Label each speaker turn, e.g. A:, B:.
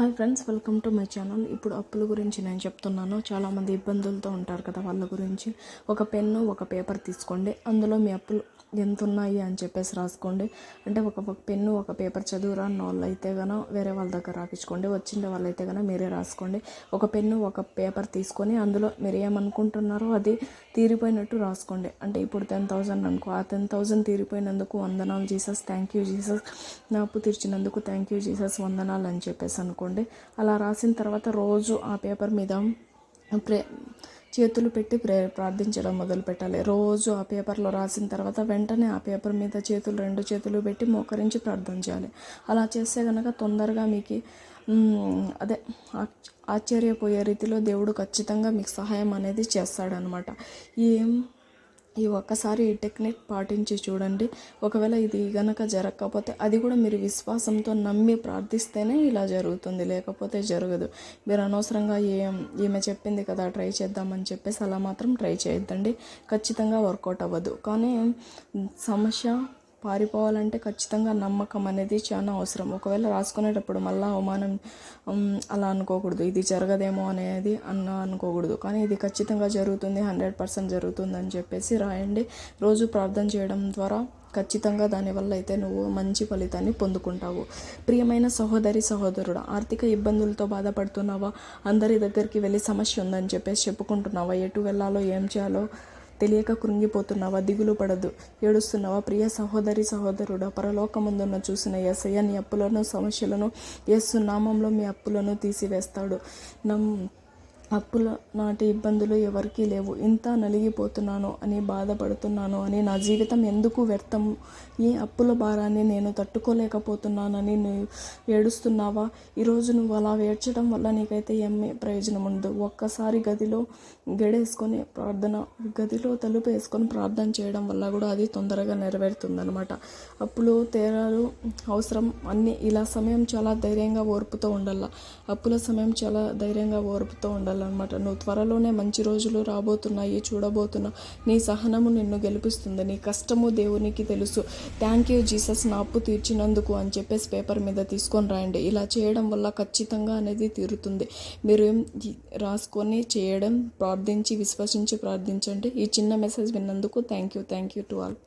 A: Hi friends welcome to my channel ఇప్పుడు అప్పుల గురించి నేను చెప్తున్నాను. చాలామంది ఇబ్బందులతో ఉంటారు కదా వాళ్ళ గురించి. ఒక పెన్ను ఒక పేపర్ తీసుకోండి. అందులో మీ అప్పులు ఎంత ఉన్నాయి అని చెప్పేసి రాసుకోండి. అంటే ఒక పెన్ను ఒక పేపర్ చదువురా వాళ్ళు అయితే కనుక వేరే వాళ్ళ దగ్గర రాపించుకోండి వచ్చిండే వాళ్ళైతే కనుక మీరే రాసుకోండి. ఒక పెన్ను ఒక పేపర్ తీసుకొని అందులో మీరు ఏమనుకుంటున్నారో అది తీరిపోయినట్టు రాసుకోండి. అంటే ఇప్పుడు టెన్ థౌజండ్ అనుకో ఆ టెన్ థౌజండ్ తీరిపోయినందుకు వందనాలు జీసస్. Thank you Jesus. నా అప్పు తీర్చినందుకు థ్యాంక్ యూ జీసస్. వందనాలు అని చెప్పేసి అనుకోండి. అలా రాసిన తర్వాత రోజు ఆ పేపర్ మీద ప్రే చేతులు పెట్టి ప్రే ప్రార్థించడం మొదలు పెట్టాలి. రోజు ఆ పేపర్లో రాసిన తర్వాత వెంటనే ఆ పేపర్ మీద చేతులు రెండు చేతులు పెట్టి మోకరించి ప్రార్థన చేయాలి. అలా చేస్తే కనుక తొందరగా మీకు అదే ఆశ్చర్యపోయే రీతిలో దేవుడు ఖచ్చితంగా మీకు సహాయం అనేది చేస్తాడనమాట. ఏం ఈ ఒక్కసారి ఈ టెక్నిక్ పాటించి చూడండి. ఒకవేళ ఇది గనక జరగకపోతే అది కూడా మీరు విశ్వాసంతో నమ్మి ప్రార్థిస్తేనే ఇలా జరుగుతుంది. లేకపోతే జరగదు. మీరు అనవసరంగా ఏం ఈమె చెప్పింది కదా ట్రై చేద్దామని చెప్పేసి అలా మాత్రం ట్రై చేయొద్దండి. ఖచ్చితంగా వర్కౌట్ అవ్వదు. కానీ సమస్య పారిపోవాలంటే ఖచ్చితంగా నమ్మకం అనేది చాలా అవసరం. ఒకవేళ రాసుకునేటప్పుడు మళ్ళీ అవమానం అలా అనుకోకూడదు. ఇది జరగదేమో అనేది అన్న అనుకోకూడదు. కానీ ఇది ఖచ్చితంగా జరుగుతుంది హండ్రెడ్ పర్సెంట్ జరుగుతుందని చెప్పేసి రాయండి. రోజు ప్రార్థన చేయడం ద్వారా ఖచ్చితంగా దానివల్ల అయితే నువ్వు మంచి ఫలితాన్ని పొందుకుంటావు. ప్రియమైన సహోదరి సహోదరుడు ఆర్థిక ఇబ్బందులతో బాధపడుతున్నావా? అందరి దగ్గరికి వెళ్ళి సమస్య ఉందని చెప్పేసి చెప్పుకుంటున్నావా? ఎటు వెళ్ళాలో ఏం చేయాలో తెలియక కృంగిపోతున్నావా దిగులు పడదు ఏడుస్తున్నావా? ప్రియ సహోదరి సహోదరుడా పరలోకముందున్న చూసిన యేసయ్య నీ అప్పులను సమస్యలను ఏసు నామంలో మీ అప్పులను తీసివేస్తాడు. నమ్ అప్పుల నాటి ఇబ్బందులు ఎవరికీ లేవు. ఇంత నలిగిపోతున్నాను అని బాధపడుతున్నాను అని నా జీవితం ఎందుకు వ్యర్థం? ఈ అప్పుల భారాన్ని నేను తట్టుకోలేకపోతున్నానని నువ్వు ఏడుస్తున్నావా? ఈరోజు నువ్వు అలా ఏడ్చడం వల్ల నీకైతే ఏమీ ప్రయోజనం ఉండదు. ఒక్కసారి గదిలో గడేసుకొని ప్రార్థన గదిలో తలుపు వేసుకొని ప్రార్థన చేయడం వల్ల కూడా అది తొందరగా నెరవేరుతుందనమాట అప్పులు తేరాలు అవసరం అన్నీ. ఇలా సమయం చాలా ధైర్యంగా ఓర్పుతో ఉండాల. అప్పుల సమయం చాలా ధైర్యంగా ఓర్పుతో ఉండాలన్నమాట నువ్వు త్వరలోనే మంచి రోజులు రాబోతున్నాయి చూడబోతున్నా నీ సహనము నిన్ను గెలిపిస్తుంది. నీ కష్టము దేవునికి తెలుసు. థ్యాంక్ యూ జీసస్ నా అప్పు తీర్చినందుకు అని చెప్పేసి పేపర్ మీద తీసుకొని రాయండి. ఇలా చేయడం వల్ల ఖచ్చితంగా అనేది తీరుతుంది. మీరు రాసుకొని చేయడం ప్రార్థించి విశ్వసించి ప్రార్థించండి. ఈ చిన్న మెసేజ్ విన్నందుకు thank you. Thank you to all.